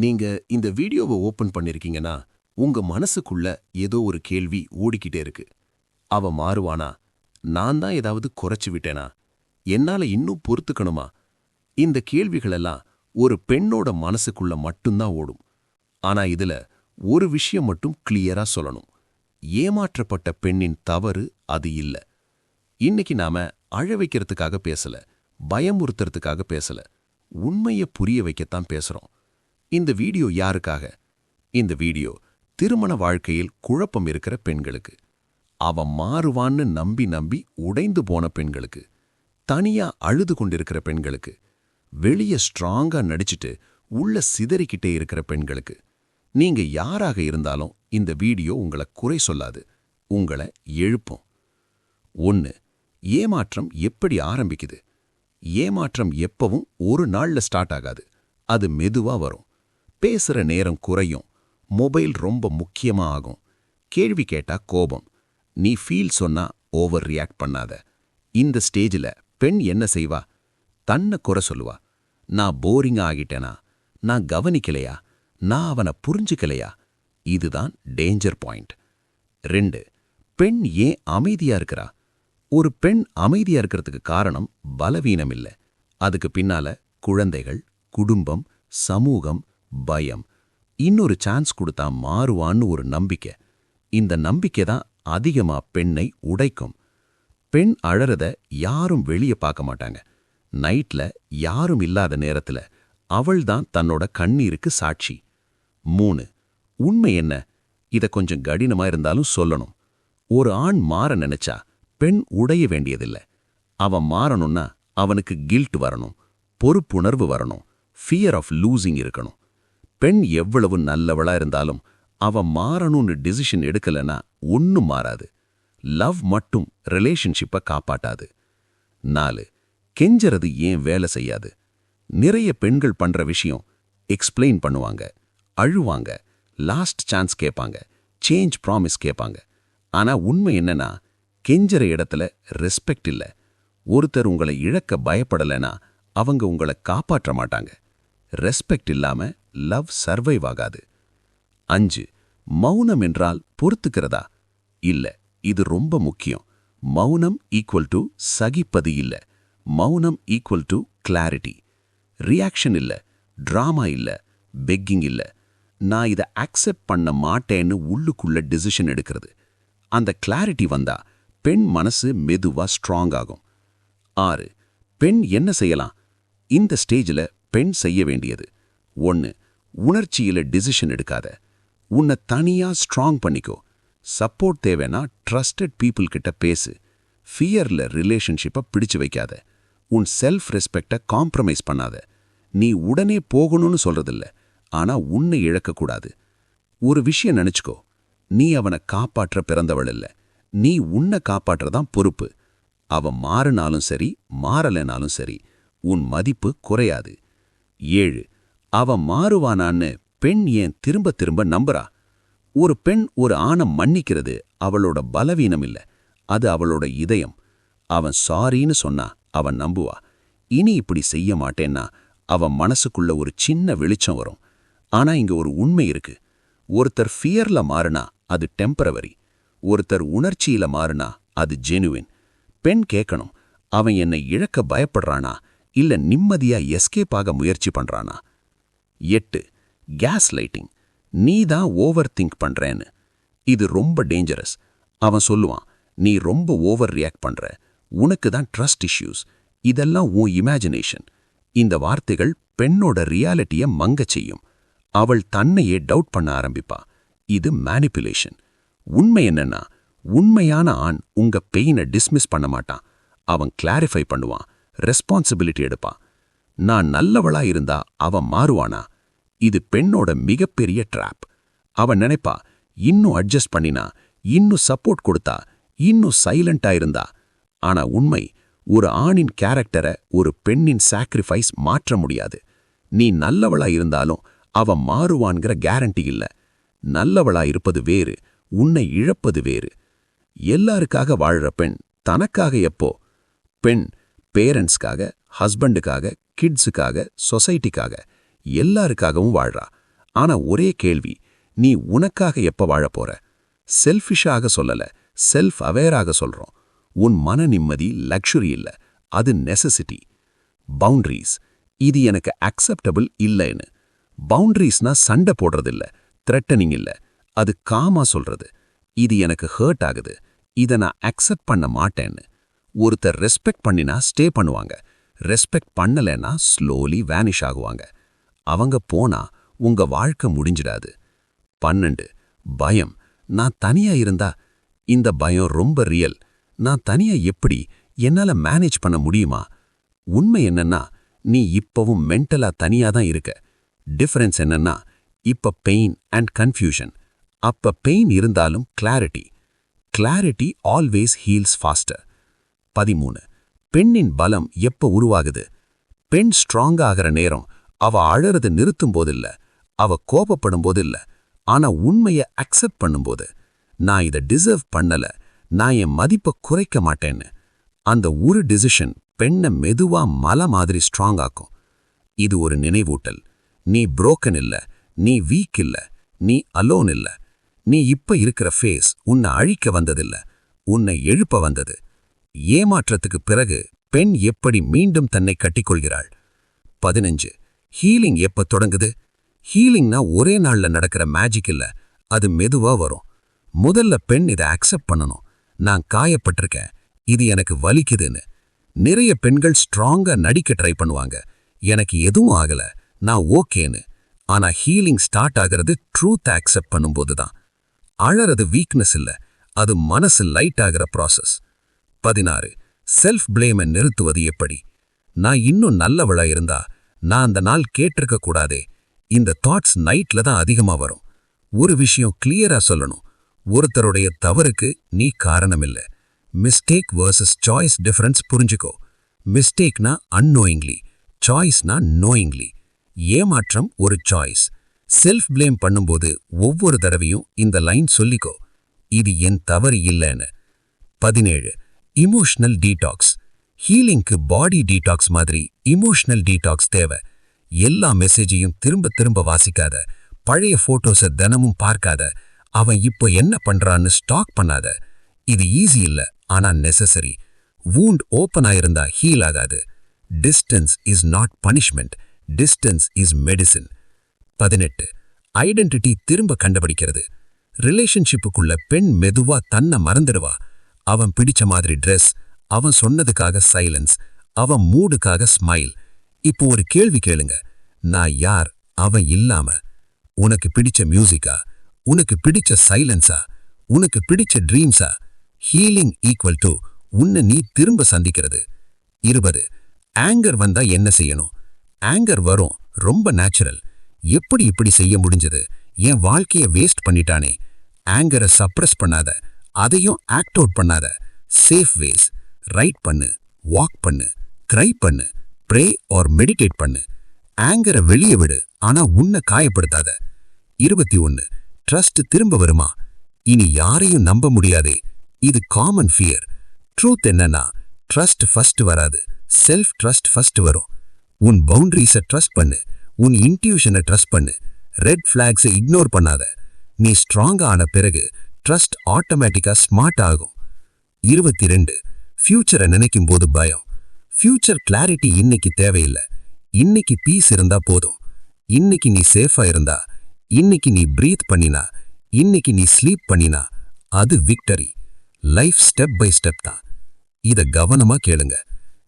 நீங்க இந்த வீடியோவை ஓபன் பண்ணிருக்கீங்கன்னா உங்க மனசுக்குள்ள ஏதோ ஒரு கேள்வி ஓடிக்கிட்டே இருக்கு. அவ மாறுவானா? நான் தான் ஏதாவது குறைச்சு விட்டேனா? என்னால இன்னும் பொறுத்துக்கணுமா? இந்த கேள்விகளெல்லாம் ஒரு பெண்ணோட மனசுக்குள்ள மட்டும்தான் ஓடும். ஆனா இதுல ஒரு விஷயம் மட்டும் கிளியரா சொல்லணும். ஏமாற்றப்பட்ட பெண்ணின் தவறு அது இல்ல. இன்னைக்கு நாம அழ வைக்கிறதுக்காக பேசல பயமுறுத்துறதுக்காக பேசல உண்மைய புரிய வைக்கத்தான் பேசுறோம். இந்த வீடியோ யாருக்காக? இந்த வீடியோ திருமண வாழ்க்கையில் குழப்பம் இருக்கிற பெண்களுக்கு. அவன் மாறுவான்னு நம்பி நம்பி உடைந்து போன பெண்களுக்கு. தனியா அழுது கொண்டிருக்கிற பெண்களுக்கு. வெளிய ஸ்ட்ராங்கா நடிச்சிட்டு உள்ள சிதறிக்கிட்டே இருக்கிற பெண்களுக்கு. நீங்க யாராக இருந்தாலும் இந்த வீடியோ உங்களை குறை சொல்லாது. உங்களை எழுப்பும். ஒன்று ஏமாற்றம் எப்படி ஆரம்பிக்குது? ஏமாற்றம் எப்பவும் ஒரு நாள்ல ஸ்டார்ட் ஆகாது. அது மெதுவா வரும். பேசுற நேரம் குறையும். மொபைல் ரொம்ப முக்கியமா ஆகும். கேள்வி கேட்டா கோபம். நீ ஃபீல் சொன்னா ஓவர் ரியாக்ட் பண்ணாத. இந்த ஸ்டேஜில் பெண் என்ன செய்வா? தன்னை குறை சொல்லுவா. நான் போரிங் ஆகிட்டேனா? நான் கவனிக்கலையா? நான் அவனை புரிஞ்சுக்கலையா? இதுதான் டேஞ்சர் பாயிண்ட் ரெண்டு பெண் ஏன் அமைதியா இருக்கிறா? ஒரு பெண் அமைதியா இருக்கிறதுக்கு காரணம் பலவீனம் இல்ல அதுக்கு பின்னால குழந்தைகள் குடும்பம் சமூகம் பயம். இன்னொரு சான்ஸ் கொடுத்தா மாறுவான்னு ஒரு நம்பிக்கை. இந்த நம்பிக்கை தான் அதிகமா பெண்ணை உடைக்கும். பெண் அழறத யாரும் வெளியே பார்க்க மாட்டாங்க. நைட்ல யாரும் இல்லாத நேரத்துல அவள் தான் தன்னோட கண்ணீருக்கு சாட்சி. மூணு உண்மை என்ன? இத கொஞ்சம் கடினமா இருந்தாலும் சொல்லணும். ஒரு ஆண் மாற நினைச்சா பெண் உடைய வேண்டியதில்லை. அவன் மாறணும்னா அவனுக்கு கில்ட் வரணும். பொறுப்புணர்வு வரணும். ஃபியர் ஆஃப் லூசிங் இருக்கணும். பெண் எவ்வளவு நல்லவளா இருந்தாலும் அவ மாறணும்னு டிசிஷன் எடுக்கலனா ஒன்னும் மாறாது. லவ் மட்டும் ரிலேஷன்ஷிப்பை காப்பாட்டாது நாலு கெஞ்சறது ஏன் வேலை செய்யாது? நிறைய பெண்கள் பண்ற விஷயம் எக்ஸ்பிளைன் பண்ணுவாங்க அழுவாங்க லாஸ்ட் சான்ஸ் கேட்பாங்க சேஞ்ச் ப்ராமிஸ் கேட்பாங்க. ஆனா உண்மை என்னன்னா கெஞ்சற இடத்துல ரெஸ்பெக்ட் இல்ல. ஒருத்தர் உங்களை இழக்க பயப்படலைன்னா அவங்க உங்களை காப்பாற்ற மாட்டாங்க. ரெஸ்பெக்ட் இல்லாம லவ் சர்வைவ் ஆகாது. அஞ்சு மௌனம் என்றால் பொறுத்துக்கிறதா? இல்ல இது ரொம்ப முக்கியம். மௌனம் ஈக்குவல் டு சகிப்பது இல்ல. மௌனம் ஈக்குவல் டு கிளாரிட்டி ரியாக்ஷன் இல்ல டிராமா இல்ல பெக்கிங் இல்ல. நான் இதை அக்செப்ட் பண்ண மாட்டேன்னு உள்ளுக்குள்ள டிசிஷன் எடுக்கிறது. அந்த கிளாரிட்டி வந்தா பெண் மனசு மெதுவா ஸ்ட்ராங் ஆகும். ஆறு பெண் என்ன செய்யலாம்? இந்த ஸ்டேஜில் பெண் செய்ய வேண்டியது. ஒன்று உணர்ச்சியில டிசிஷன் எடுக்காத. உன்னை தனியா ஸ்ட்ராங் பண்ணிக்கோ. சப்போர்ட் தேவைன்னா ட்ரஸ்டட் பீப்புள் கிட்ட பேசு. ஃபியர்ல ரிலேஷன்ஷிப்பை பிடிச்சு வைக்காத. உன் செல்ஃப் ரெஸ்பெக்டை காம்ப்ரமைஸ் பண்ணாத. நீ உடனே போகணும்னு சொல்கிறதில்ல ஆனா உன்னை இழக்கக்கூடாது ஒரு விஷயம் நினைச்சுக்கோ. நீ அவனை காப்பாற்ற பிறந்தவள் இல்லை. நீ உன்னை காப்பாற்றதான் பொறுப்பு. அவன் மாறினாலும் சரி மாறலைனாலும் சரி உன் மதிப்பு குறையாது. ஏழு அவன் மாறுவானான்னு பெண் ஏன் திரும்ப திரும்ப நம்புறா? ஒரு பெண் ஒரு ஆணை மன்னிக்கிறது அவளோட பலவீனம் இல்ல அது அவளோட இதயம். அவன் சாரின்னு சொன்னா அவன் நம்புவா. இனி இப்படி செய்ய மாட்டேன்னா அவன் மனசுக்குள்ள ஒரு சின்ன வெளிச்சம் வரும். ஆனா இங்க ஒரு உண்மை இருக்கு. ஒருத்தர் ஃபியர்ல மாறுனா அது டெம்பரவரி. ஒருத்தர் உணர்ச்சியில மாறுனா அது ஜெனுவின். பெண் கேட்கணும் அவன் என்னை இழக்க பயப்படுறானா இல்ல நிம்மதியா எஸ்கேப் ஆக முயற்சி பண்றானா? எட்டு கேஸ் லைட்டிங் நீ தான் ஓவர் திங்க் பண்றேன்னு. இது ரொம்ப டேஞ்சரஸ் அவன் சொல்லுவான் நீ ரொம்ப ஓவர் ரியாக்ட் பண்ற. உனக்கு தான் ட்ரஸ்ட் இஷ்யூஸ் இதெல்லாம் உன் இமேஜினேஷன் இந்த வார்த்தைகள் பெண்ணோட ரியாலிட்டிய மங்க செய்யும். அவள் தன்னையே டவுட் பண்ண ஆரம்பிப்பா. இது மேனிப்புலேஷன் உண்மை என்னன்னா உண்மையான ஆண் உங்க பெயினை டிஸ்மிஸ் பண்ண மாட்டான். அவன் கிளாரிஃபை பண்ணுவான் ரெஸ்பான்சிபிலிட்டி எடுப்பான். நான் நல்லவளா இருந்தா அவன் மாறுவானா? இது பெண்ணோட மிகப்பெரிய ட்ராப் அவன் நினைப்பா இன்னும் அட்ஜஸ்ட் பண்ணினா இன்னும் சப்போர்ட் கொடுத்தா இன்னும் சைலண்டா இருந்தா. ஆனா உண்மை ஒரு ஆணின் கேரக்டரை ஒரு பெண்ணின் சாக்ரிஃபைஸ் மாற்ற முடியாது. நீ நல்லவளா இருந்தாலும் அவன் மாறுவான்கிற கேரண்டி இல்ல. நல்லவளா இருப்பது வேறு உன்னை இழப்பது வேறு. எல்லாருக்காக வாழ்ற பெண் தனக்காக எப்போ? பெண் பேரண்ட்ஸ்க்காக ஹஸ்பண்டுக்காக கிட்ஸுக்காக சொசைட்டிக்காக எல்லாருக்காகவும் வாழ்றா. ஆனா ஒரே கேள்வி நீ உனக்காக எப்ப வாழ போற? செல்ஃபிஷாக சொல்லல செல்ஃப் அவேராக சொல்றோம். உன் மன நிம்மதி லக்ஷுரி இல்ல அது நெசசிட்டி பவுண்ட்ரிஸ் இது எனக்கு அக்செப்டபிள் இல்லைன்னு. பவுண்ட்ரிஸ்னா சண்டை போடுறதில்ல த்ரெட்டனிங் இல்ல அது காமா சொல்றது. இது எனக்கு ஹர்ட் ஆகுது இதை நான் அக்செப்ட் பண்ண மாட்டேன்னு. ஒருத்தர் ரெஸ்பெக்ட் பண்ணினா ஸ்டே பண்ணுவாங்க. ரெஸ்பெக்ட் பண்ணலைன்னா ஸ்லோலி வேனிஷ் ஆகுவாங்க. அவங்க போனா உங்க வாழ்க்கை முடிஞ்சிடாது. பன்னெண்டு பயம். நான் தனியா இருந்தா இந்த பயம் ரொம்ப ரியல் நான் தனியா எப்படி என்னால மேனேஜ் பண்ண முடியுமா? உண்மை என்னன்னா நீ இப்பவும் மென்டலா தனியா தான் இருக்க. டிஃபரன்ஸ் என்னன்னா இப்ப பெயின் அண்ட் கன்ஃபியூஷன் அப்ப பெயின் இருந்தாலும் clarity clarity always heals faster பதிமூணு பெண்ணின் பலம் எப்ப உருவாகுது? பெண் ஸ்ட்ராங் ஆகிற நேரம் அவ அழறது நிறுத்தும் போதில்ல அவ கோபப்படும் போதில்ல ஆனா உண்மைய அக்செப்ட் பண்ணும்போது நான் இதை டிசர்வ் பண்ணல நான் என் மதிப்பை குறைக்க மாட்டேன்னு அந்த ஒரு டிசிஷன் பெண்ணை மெதுவா மலை மாதிரி ஸ்ட்ராங் ஆக்கும். இது ஒரு நினைவூட்டல். நீ புரோக்கன் இல்ல நீ வீக் இல்ல நீ அலோன் இல்ல நீ இப்ப இருக்கிற ஃபேஸ் உன்னை அழிக்க வந்ததில்ல உன்னை எழுப்ப வந்தது. ஏமாற்றத்துக்கு பிறகு பெண் எப்படி மீண்டும் தன்னை கட்டிக்கொள்கிறாள்? பதினஞ்சு. ஹீலிங் எப்ப தொடங்குது? ஹீலிங்னா ஒரே நாள்ல நடக்கிற மேஜிக் இல்ல அது மெதுவா வரும். முதல்ல பெண் இதை அக்செப்ட் பண்ணணும். நான் காயப்பட்டிருக்கேன் இது எனக்கு வலிக்குதுன்னு. நிறைய பெண்கள் ஸ்ட்ராங்கா நடிக்க ட்ரை பண்ணுவாங்க. எனக்கு எதுவும் ஆகல நான் ஓகேன்னு. ஆனா ஹீலிங் ஸ்டார்ட் ஆகிறது ட்ரூத் அக்செப்ட் பண்ணும்போது தான். அழறது வீக்னஸ் இல்ல அது மனசு லைட் ஆகிற ப்ராசஸ். பதினாறு. செல்ஃப் பிளேமை நிறுத்துவது எப்படி? நான் இன்னும் நல்லவளா இருந்தா நான் அந்த நாள் கேட்டிருக்க கூடாதே. இந்த தாட்ஸ் நைட்ல தான் அதிகமா வரும். ஒரு விஷயம் கிளியரா சொல்லணும். ஒருத்தருடைய தவறுக்கு நீ காரணம் மிஸ்டேக் வர்சஸ் சாய்ஸ் டிஃபரன்ஸ் புரிஞ்சுக்கோ. மிஸ்டேக்னா அன்னோயிங்லி சாய்ஸ்னா நோயிங்லி ஏமாற்றம் ஒரு சாய்ஸ் செல்ஃப் பிளேம் பண்ணும்போது ஒவ்வொரு தடவையும் இந்த லைன் சொல்லிக்கோ. இது என் தவறு இல்லைன்னு. பதினேழு. இமோஷனல் டீடாக்ஸ் ஹீலிங்க்கு பாடி டீடாக்ஸ் மாதிரி இமோஷனல் டீடாக்ஸ் தேவை. எல்லா மெசேஜையும் திரும்ப திரும்ப வாசிக்காத. பழைய ஃபோட்டோஸை தினமும் பார்க்காத. அவன் இப்போ என்ன பண்றான்னு ஸ்டாக் பண்ணாத. இது ஈஸி இல்ல ஆனா நெசசரி வூண்ட் ஓப்பன் ஆயிருந்தா ஹீல் ஆகாது. Distance is not punishment distance is medicine பதினெட்டு. ஐடென்டிட்டி திரும்ப கண்டுபிடிக்கிறது. ரிலேஷன்ஷிப்புக்குள்ள பெண் மெதுவா தன்னை மறந்துடுவா. அவன் பிடிச்ச மாதிரி ட்ரெஸ் அவன் சொன்னதுக்காக சைலன்ஸ் அவன் மூடுக்காக ஸ்மைல் இப்போ ஒரு கேள்வி கேளுங்க. நான் யார்? அவன் இல்லாம. உனக்கு பிடிச்ச மியூசிக்கா உனக்கு பிடிச்ச சைலன்ஸா உனக்கு பிடிச்ச ட்ரீம்ஸா ஹீலிங் ஈக்குவல் டு உன்னை நீ திரும்ப சந்திக்கிறது. இருபது ஆங்கர் வந்தா என்ன செய்யணும்? ஆங்கர் வரும். ரொம்ப நேச்சுரல் எப்படி இப்படி செய்ய முடிஞ்சது? என் வாழ்க்கைய வேஸ்ட் பண்ணிட்டானே. ஆங்கரை சப்ரஸ் பண்ணாத. அதையும் ஆக்ட் அவுட் பண்ணாத. சேஃப் வேஸ் ரைட் பண்ணு. வாக் பண்ணு. க்ரை பண்ணு. ப்ரே ஆர் மெடிடேட் பண்ணு. ஆங்கரை வெளியே விடு. ஆனா உன்னை காயப்படுத்தாத. இருபத்தி ஒன்னு. ட்ரஸ்ட் திரும்ப வருமா? இனி யாரையும் நம்ப முடியாதே. இது காமன் ஃபியர் ட்ரூத் என்னன்னா ட்ரஸ்ட் ஃபர்ஸ்ட் வராது. செல்ஃப் ட்ரஸ்ட் ஃபர்ஸ்ட் வரும். உன் பவுண்டரிஸை ட்ரஸ்ட் பண்ணு. உன் இன்ட்யூஷனை ட்ரஸ்ட் பண்ணு. ரெட் ஃப்ளாக்ஸை இக்னோர் பண்ணாத. நீ ஸ்ட்ராங் ஆன பிறகு ட்ரஸ்ட் ஆட்டோமேட்டிக்கா ஸ்மார்ட் ஆகும். இருபத்தி ரெண்டு ஃபியூச்சரை நினைக்கும் போது பயம். ஃபியூச்சர் கிளாரிட்டி இன்னைக்கு தேவையில்லை. இன்னைக்கு பீஸ் இருந்தா போதும். இன்னைக்கு நீ சேஃபா இருந்தா இன்னைக்கு நீ ப்ரீத் பண்ணினா இன்னைக்கு நீ ஸ்லீப் பண்ணினா அது victory life step by step தான். இத கவனமா கேளுங்க.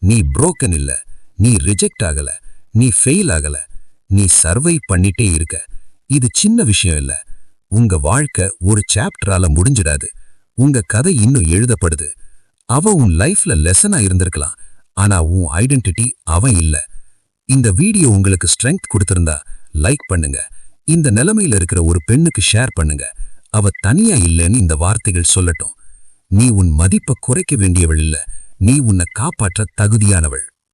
நீ புரோக்கன் இல்ல நீ ரிஜெக்ட் ஆகல நீ ஃபெயில் ஆகல நீ சர்வை பண்ணிட்டே இருக்க. இது சின்ன விஷயம் இல்ல உங்க வாழ்க்கை ஒரு சாப்டரால முடிஞ்சிடாது. உங்க கதை இன்னும் எழுதப்படுது. அவ உன் லைஃப்ல லெசனா இருந்திருக்கலாம். ஆனா உன் ஐடென்டிட்டி அவன் இல்ல. இந்த வீடியோ உங்களுக்கு ஸ்ட்ரெங்க் கொடுத்திருந்தா லைக் பண்ணுங்க. இந்த நிலைமையில இருக்கிற ஒரு பெண்ணுக்கு ஷேர் பண்ணுங்க. அவ தனியா இல்லைன்னு இந்த வார்த்தைகள் சொல்லட்டும். நீ உன் மதிப்பை குறைக்க வேண்டியவள் இல்ல. நீ உன்னை காப்பாற்ற தகுதியானவள்.